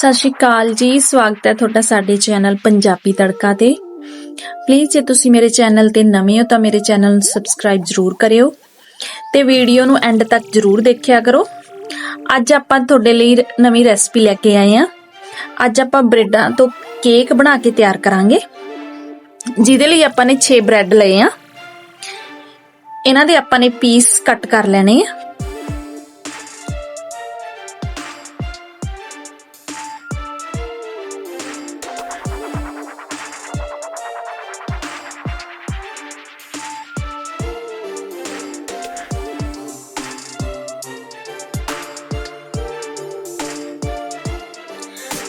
ਸਤਿ ਸ਼੍ਰੀ ਅਕਾਲ ਜੀ। ਸਵਾਗਤ ਹੈ ਤੁਹਾਡਾ ਸਾਡੇ ਚੈਨਲ ਪੰਜਾਬੀ ਤੜਕਾ ਤੇ। ਪਲੀਜ਼ ਜੇ ਤੁਸੀਂ ਮੇਰੇ ਚੈਨਲ ਤੇ ਨਵੇਂ ਹੋ ਤਾਂ ਮੇਰੇ ਚੈਨਲ ਨੂੰ ਸਬਸਕ੍ਰਾਈਬ ਜ਼ਰੂਰ ਕਰਿਓ ਤੇ ਵੀਡੀਓ ਨੂੰ ਐਂਡ ਤੱਕ ਜ਼ਰੂਰ ਦੇਖਿਆ ਕਰੋ। ਅੱਜ ਆਪਾਂ ਤੁਹਾਡੇ ਲਈ ਨਵੀਂ ਰੈਸਪੀ ਲੈ ਕੇ ਆਏ ਹਾਂ। ਅੱਜ ਆਪਾਂ ਬ੍ਰੈਡਾਂ ਤੋਂ ਕੇਕ ਬਣਾ ਕੇ ਤਿਆਰ ਕਰਾਂਗੇ। ਜਿਹਦੇ ਲਈ ਆਪਾਂ ਨੇ 6 ਬ੍ਰੈਡ ਲਏ ਆ। ਇਹਨਾਂ ਦੇ ਆਪਾਂ ਨੇ ਪੀਸ ਕੱਟ ਕਰ ਲੈਣੇ ਆ।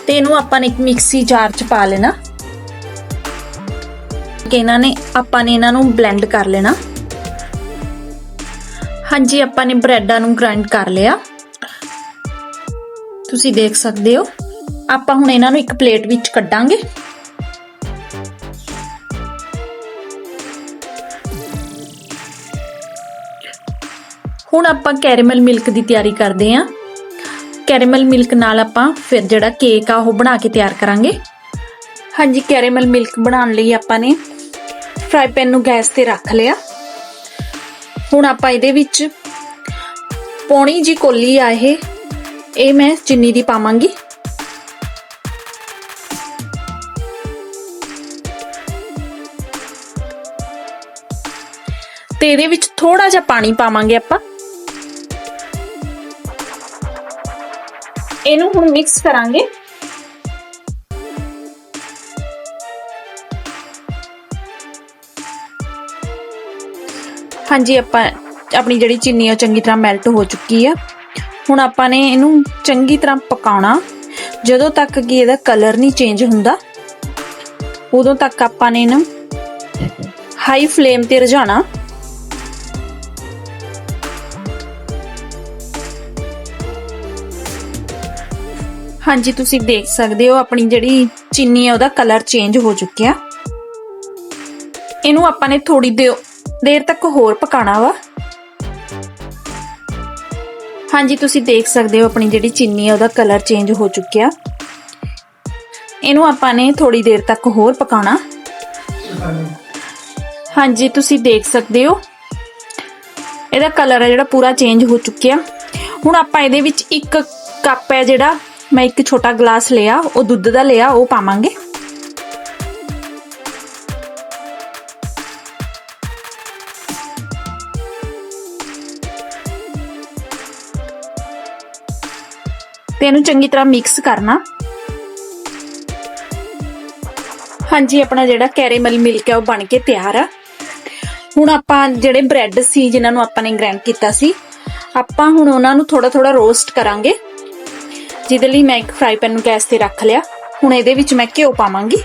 ਤੇ ਇਹਨੂੰ ਆਪਾਂ ਨੇ ਇੱਕ ਮਿਕਸੀ ਜਾਰ ਚ ਪਾ ਲੈਣਾ। ਕਿ ਇਹਨਾਂ ਨੇ ਆਪਾਂ ਨੇ ਇਹਨਾਂ ਨੂੰ ਬਲੈਂਡ ਕਰ ਲੈਣਾ। ਹਾਂਜੀ, ਆਪਾਂ ਨੇ ਬ੍ਰੈਡਾਂ ਨੂੰ ਗ੍ਰਾਈਂਡ ਕਰ ਲਿਆ। ਤੁਸੀਂ ਦੇਖ ਸਕਦੇ ਹੋ। ਆਪਾਂ ਹੁਣ ਇਹਨਾਂ ਨੂੰ ਇੱਕ ਪਲੇਟ ਵਿੱਚ ਕੱਢਾਂਗੇ। ਹੁਣ ਆਪਾਂ ਕੈਰੇਮਲ ਮਿਲਕ ਦੀ ਤਿਆਰੀ ਕਰਦੇ ਆਂ ਕੈਰੇਮਲ ਮਿਲਕ ਨਾਲ ਆਪਾਂ ਫਿਰ ਜਿਹੜਾ ਕੇਕ ਆ ਉਹ ਬਣਾ ਕੇ ਤਿਆਰ ਕਰਾਂਗੇ। ਹਾਂਜੀ, ਕੈਰੇਮਲ ਮਿਲਕ ਬਣਾਉਣ ਲਈ ਆਪਾਂ ਨੇ ਫਰਾਈ ਪੈਨ ਨੂੰ ਗੈਸ ਤੇ ਰੱਖ ਲਿਆ। ਹੁਣ ਆਪਾਂ ਇਹਦੇ ਵਿੱਚ ਪੌਣੀ ਜੀ ਕੋਲੀ ਆ ਇਹ ਇਹ ਮੈਂ ਚੀਨੀ ਦੀ ਪਾਵਾਂਗੀ। ਤੇ ਇਹਦੇ ਵਿੱਚ ਥੋੜਾ ਜਿਹਾ ਪਾਣੀ ਪਾਵਾਂਗੇ ਆਪਾਂ। ਇਹਨੂੰ ਹੁਣ ਮਿਕਸ ਕਰਾਂਗੇ। ਹਾਂਜੀ, ਆਪਾਂ ਆਪਣੀ ਜਿਹੜੀ ਚੀਨੀ ਆ ਚੰਗੀ ਤਰ੍ਹਾਂ ਮੈਲਟ ਹੋ ਚੁੱਕੀ ਆ। ਹੁਣ ਆਪਾਂ ਨੇ ਇਹਨੂੰ ਚੰਗੀ ਤਰ੍ਹਾਂ ਪਕਾਉਣਾ। ਜਦੋਂ ਤੱਕ ਕਿ ਇਹਦਾ ਕਲਰ ਨਹੀਂ ਚੇਂਜ ਹੁੰਦਾ, ਉਦੋਂ ਤੱਕ ਆਪਾਂ ਨੇ ਇਹਨੂੰ ਹਾਈ ਫਲੇਮ ਤੇ ਰਝਾਣਾ ਹਾਂਜੀ, ਤੁਸੀਂ ਦੇਖ ਸਕਦੇ ਹੋ ਆਪਣੀ ਜਿਹੜੀ ਚੀਨੀ ਹੈ ਉਹਦਾ ਕਲਰ ਚੇਂਜ ਹੋ ਚੁੱਕਿਆ। ਇਹਨੂੰ ਆਪਾਂ ਨੇ ਥੋੜੀ ਦੇਰ ਤੱਕ ਹੋਰ ਪਕਾਣਾ ਵਾ। ਹਾਂਜੀ, ਤੁਸੀਂ ਦੇਖ ਸਕਦੇ ਹੋ ਆਪਣੀ ਜਿਹੜੀ ਚੀਨੀ ਹੈ ਉਹਦਾ ਕਲਰ ਚੇਂਜ ਹੋ ਚੁੱਕਿਆ। ਇਹਨੂੰ ਆਪਾਂ ਨੇ ਥੋੜੀ ਦੇਰ ਤੱਕ ਹੋਰ ਪਕਾਉਣਾ। ਹਾਂਜੀ, ਤੁਸੀਂ ਦੇਖ ਸਕਦੇ ਹੋ। ਇਹਦਾ ਕਲਰ ਹੈ ਜਿਹੜਾ ਪੂਰਾ ਚੇਂਜ ਹੋ ਚੁੱਕਿਆ। ਹੁਣ ਆਪਾਂ ਇਹਦੇ ਵਿੱਚ ਇੱਕ ਕੱਪ ਹੈ ਜਿਹੜਾ ਮੈਂ ਇੱਕ ਛੋਟਾ ਗਲਾਸ ਲਿਆ ਉਹ ਦੁੱਧ ਦਾ ਲਿਆ ਉਹ ਪਾਵਾਂਗੇ। ਤੇ ਇਹਨੂੰ ਚੰਗੀ ਤਰ੍ਹਾਂ ਮਿਕਸ ਕਰਨਾ। ਹਾਂਜੀ, ਆਪਣਾ ਜਿਹੜਾ ਕੈਰੇਮਲ ਮਿਲਕ ਹੈ ਉਹ ਬਣ ਕੇ ਤਿਆਰ ਆ। ਹੁਣ ਆਪਾਂ ਜਿਹੜੇ ਬ੍ਰੈਡ ਸੀ, ਜਿਨ੍ਹਾਂ ਨੂੰ ਆਪਾਂ ਨੇ ਗ੍ਰਾਈਂਡ ਕੀਤਾ ਸੀ, ਆਪਾਂ ਹੁਣ ਉਹਨਾਂ ਨੂੰ ਥੋੜਾ ਥੋੜਾ ਰੋਸਟ ਕਰਾਂਗੇ। ਜਿਹਦੇ ਲਈ ਮੈਂ ਇੱਕ ਫਰਾਈ ਪੈਨ ਨੂੰ ਗੈਸ ਤੇ ਰੱਖ ਲਿਆ। ਹੁਣ ਇਹਦੇ ਵਿੱਚ ਮੈਂ ਘਿਓ ਪਾਵਾਂਗੀ।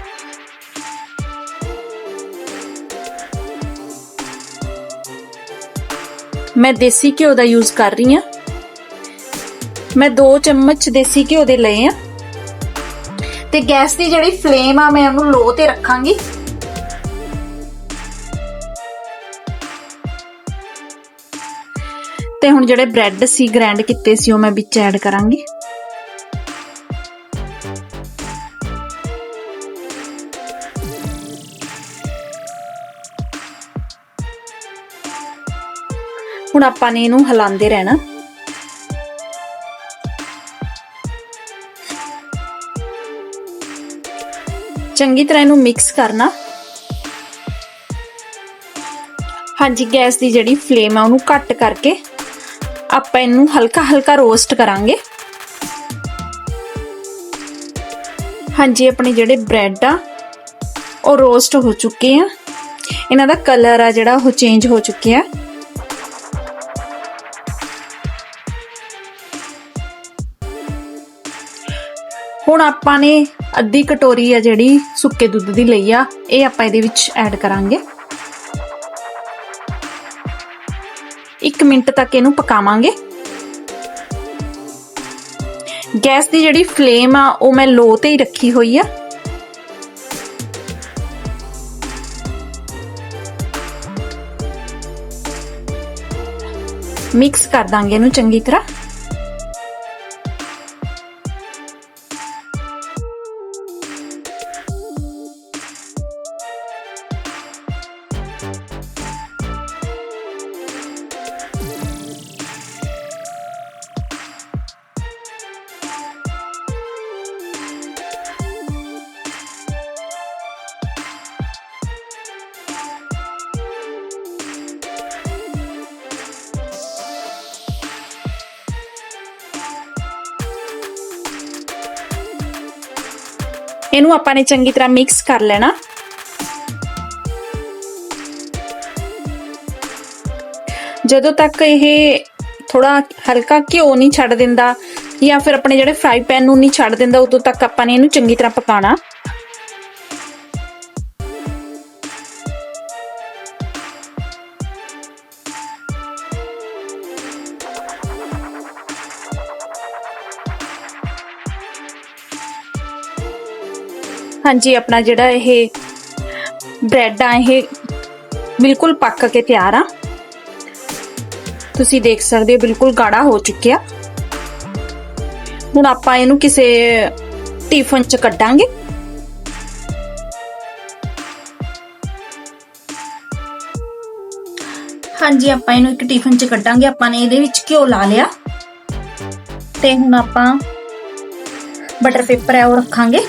ਮੈਂ ਦੇਸੀ ਘਿਓ ਦਾ ਯੂਜ਼ ਕਰ ਰਹੀ ਹਾਂ। ਮੈਂ 2 ਚਮਚ ਦੇਸੀ ਘਿਓ ਦੇ ਲਏ ਆ। ਤੇ ਗੈਸ ਦੀ ਜਿਹੜੀ ਫਲੇਮ ਆ, ਮੈਂ ਉਹਨੂੰ ਲੋ ਤੇ ਰੱਖਾਂਗੀ। ਤੇ ਹੁਣ ਜਿਹੜੇ ਬ੍ਰੈਡ ਸੀ ਗ੍ਰੈਂਡ ਕੀਤੇ ਸੀ, ਉਹ ਮੈਂ ਵਿੱਚ ਐਡ ਕਰਾਂਗੀ। ਹੁਣ ਆਪਾਂ ਨੇ ਇਹਨੂੰ ਹਿਲਾਉਂਦੇ ਰਹਿਣਾ। ਚੰਗੀ ਤਰ੍ਹਾਂ ਇਹਨੂੰ ਮਿਕਸ ਕਰਨਾ। ਹਾਂਜੀ, ਗੈਸ ਦੀ ਜਿਹੜੀ ਫਲੇਮ ਆ ਉਹਨੂੰ ਘੱਟ ਕਰਕੇ ਆਪਾਂ ਇਹਨੂੰ ਹਲਕਾ ਹਲਕਾ ਰੋਸਟ ਕਰਾਂਗੇ। ਹਾਂਜੀ, ਆਪਣੇ ਜਿਹੜੇ ਬ੍ਰੈਡ ਆ, ਉਹ ਰੋਸਟ ਹੋ ਚੁੱਕੇ ਆ। ਇਹਨਾਂ ਦਾ ਕਲਰ ਆ ਜਿਹੜਾ ਉਹ ਚੇਂਜ ਹੋ ਚੁੱਕਿਆ। ਹੁਣ ਆਪਾਂ ਨੇ ਅੱਧੀ ਕਟੋਰੀ ਆ ਜਿਹੜੀ ਸੁੱਕੇ ਦੁੱਧ ਦੀ ਲਈ ਆ, ਇਹ ਆਪਾਂ ਇਹਦੇ ਵਿੱਚ ਐਡ ਕਰਾਂਗੇ। 1 ਮਿੰਟ ਤੱਕ ਇਹਨੂੰ ਪਕਾਵਾਂਗੇ। ਗੈਸ ਦੀ ਜਿਹੜੀ ਫਲੇਮ ਆ, ਉਹ ਮੈਂ ਲੋ ਤੇ ਹੀ ਰੱਖੀ ਹੋਈ ਆ। ਮਿਕਸ ਕਰ ਦਾਂਗੇ ਇਹਨੂੰ ਚੰਗੀ ਤਰ੍ਹਾਂ। ਇਹਨੂੰ ਆਪਾਂ ਨੇ ਚੰਗੀ ਤਰ੍ਹਾਂ ਮਿਕਸ ਕਰ ਲੈਣਾ। ਜਦੋਂ ਤੱਕ ਇਹ ਥੋੜਾ ਹਲਕਾ ਘਿਓ ਨਹੀਂ ਛੱਡ ਦਿੰਦਾ ਜਾਂ ਫਿਰ ਆਪਣੇ ਜਿਹੜੇ ਫਰਾਈ ਪੈਨ ਨੂੰ ਨਹੀਂ ਛੱਡ ਦਿੰਦਾ, ਉਦੋਂ ਤੱਕ ਆਪਾਂ ਨੇ ਇਹਨੂੰ ਚੰਗੀ ਤਰ੍ਹਾਂ ਪਕਾਉਣਾ। ਹਾਂਜੀ, ਆਪਣਾ ਜਿਹੜਾ ਇਹ ਬ੍ਰੈਡ ਆ, ਇਹ ਬਿਲਕੁਲ ਪੱਕ ਕੇ ਤਿਆਰ ਆ। ਤੁਸੀਂ ਦੇਖ ਸਕਦੇ ਹੋ, ਬਿਲਕੁਲ ਗਾੜਾ ਹੋ ਚੁੱਕਿਆ। ਹੁਣ ਆਪਾਂ ਇਹਨੂੰ ਕਿਸੇ ਟਿਫਨ ਚ ਕੱਢਾਂਗੇ। ਹਾਂਜੀ, ਆਪਾਂ ਇਹਨੂੰ ਇੱਕ ਟਿਫਨ ਚ ਕੱਢਾਂਗੇ। ਆਪਾਂ ਨੇ ਇਹਦੇ ਵਿੱਚ ਘਿਓ ਲਾ ਲਿਆ। ਤੇ ਹੁਣ ਆਪਾਂ ਬਟਰ ਪੇਪਰ ਹੈ ਉਹ ਰੱਖਾਂਗੇ।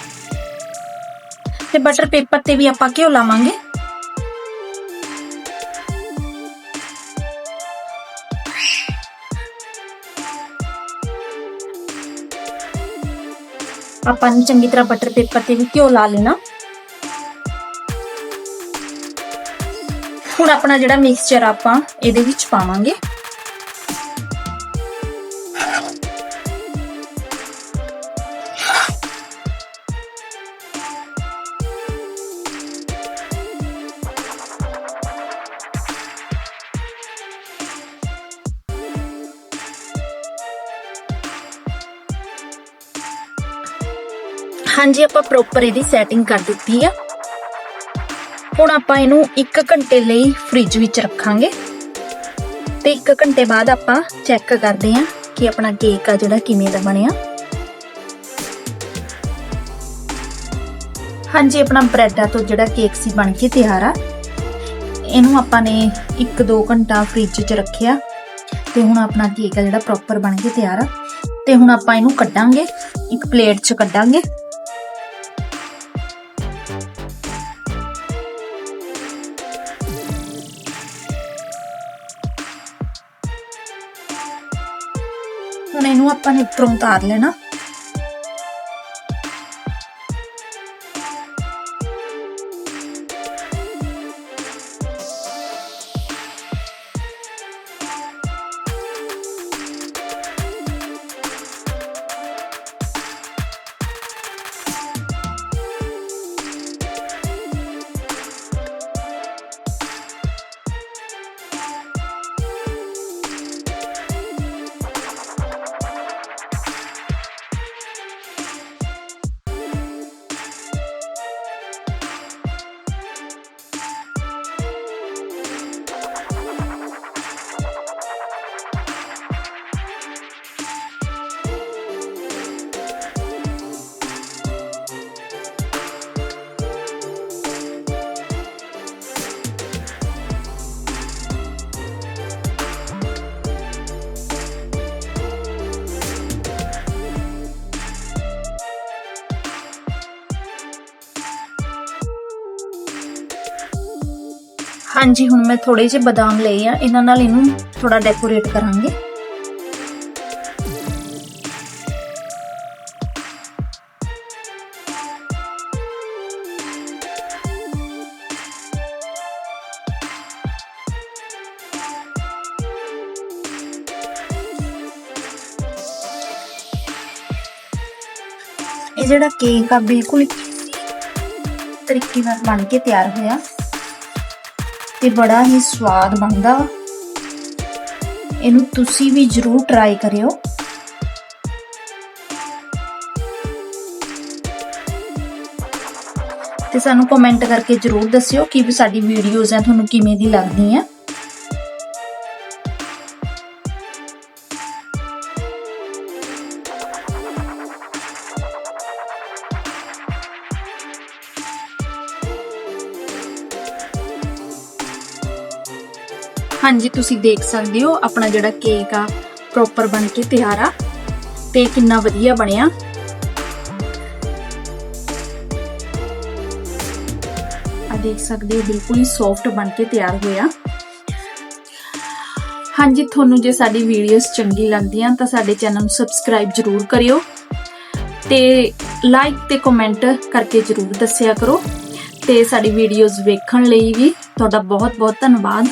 ਤੇ ਬਟਰ ਪੇਪਰ ਤੇ ਵੀ ਆਪਾਂ ਘਿਓ ਲਾਵਾਂਗੇ। ਆਪਾਂ ਨੂੰ ਚੰਗੀ ਤਰ੍ਹਾਂ ਬਟਰ ਪੇਪਰ ਤੇ ਵੀ ਘਿਓ ਲਾ ਲੈਣਾ। ਹੁਣ ਆਪਣਾ ਜਿਹੜਾ ਮਿਕਸਚਰ ਆਪਾਂ ਇਹਦੇ ਵਿੱਚ ਪਾਵਾਂਗੇ। ਹਾਂਜੀ, ਆਪਾਂ ਪ੍ਰੋਪਰ ਇਹਦੀ ਸੈਟਿੰਗ ਕਰ ਦਿੱਤੀ ਆ। ਹੁਣ ਆਪਾਂ ਇਹਨੂੰ 1 ਘੰਟੇ ਲਈ ਫ੍ਰਿਜ ਵਿੱਚ ਰੱਖਾਂਗੇ। ਤੇ 1 ਘੰਟੇ ਬਾਅਦ ਆਪਾਂ ਚੈੱਕ ਕਰਦੇ ਹਾਂ ਕਿ ਆਪਣਾ ਕੇਕ ਆ ਜਿਹੜਾ ਕਿਵੇਂ ਦਾ ਬਣਿਆ। ਹਾਂਜੀ, ਆਪਣਾ ਬ੍ਰੈਡਾਂ ਤੋਂ ਜਿਹੜਾ ਕੇਕ ਸੀ ਬਣ ਕੇ ਤਿਆਰ ਆ। ਇਹਨੂੰ ਆਪਾਂ ਨੇ 1-2 ਘੰਟਾ ਫ੍ਰਿਜ 'ਚ ਰੱਖਿਆ। ਤੇ ਹੁਣ ਆਪਣਾ ਕੇਕ ਆ ਜਿਹੜਾ ਪ੍ਰੋਪਰ ਬਣ ਕੇ ਤਿਆਰ ਆ। ਤੇ ਹੁਣ ਆਪਾਂ ਇਹਨੂੰ ਕੱਢਾਂਗੇ, ਇੱਕ ਪਲੇਟ 'ਚ ਕੱਢਾਂਗੇ। ਆਪਾਂ ਨੇ ਉੱਪਰੋਂ ਉਤਾਰ ਲੈਣਾ। ਹਾਂਜੀ, ਹੁਣ ਮੈਂ ਥੋੜੇ ਜਿਹੇ ਬਦਾਮ ਲਏ ਆ। ਇਹਨਾਂ ਨਾਲ ਇਹਨੂੰ ਥੋੜਾ ਡੈਕੋਰੇਟ ਕਰਾਂਗੇ। ਇਹ ਜਿਹੜਾ ਕੇਕ ਆ, ਬਿਲਕੁਲ ਤਰੀਕੇ ਨਾਲ ਬਣ ਕੇ ਤਿਆਰ ਹੋਇਆ। ਤੇ ਬੜਾ ਹੀ ਸਵਾਦ ਬਣਦਾ ਇਹਨੂੰ ਤੁਸੀਂ ਵੀ ਜਰੂਰ ਟਰਾਈ ਕਰਿਓ। ਤੇ ਸਾਨੂੰ ਕਮੈਂਟ ਕਰਕੇ ਜਰੂਰ ਦੱਸਿਓ ਕਿ ਵੀ ਸਾਡੀ ਵੀਡੀਓਜ਼ ਆ, ਤੁਹਾਨੂੰ ਕਿਵੇਂ ਦੀ ਲੱਗਦੀਆਂ। ਹਾਂਜੀ, ਤੁਸੀਂ ਦੇਖ ਸਕਦੇ ਹੋ ਆਪਣਾ ਜਿਹੜਾ ਕੇਕ ਆ ਪ੍ਰੋਪਰ ਬਣ ਕੇ ਤਿਆਰ ਆ ਤੇ ਕਿੰਨਾ ਵਧੀਆ ਬਣਿਆ। ਆ ਦੇਖ ਸਕਦੇ ਹੋ, ਬਿਲਕੁਲ ਹੀ ਸੌਫਟ ਬਣ ਕੇ ਤਿਆਰ ਹੋਇਆ। ਹਾਂਜੀ, ਤੁਹਾਨੂੰ ਜੇ ਸਾਡੀ ਵੀਡੀਓਜ਼ ਚੰਗੀ ਲੱਗਦੀਆਂ ਤਾਂ ਸਾਡੇ ਚੈਨਲ ਨੂੰ ਸਬਸਕ੍ਰਾਈਬ ਜਰੂਰ ਕਰਿਓ ਤੇ ਲਾਈਕ ਤੇ ਕਮੈਂਟ ਕਰਕੇ ਜਰੂਰ ਦੱਸਿਆ ਕਰੋ ਤੇ ਸਾਡੀ ਵੀਡੀਓਜ਼ ਵੇਖਣ ਲਈ ਵੀ ਤੁਹਾਡਾ ਬਹੁਤ ਬਹੁਤ ਧੰਨਵਾਦ।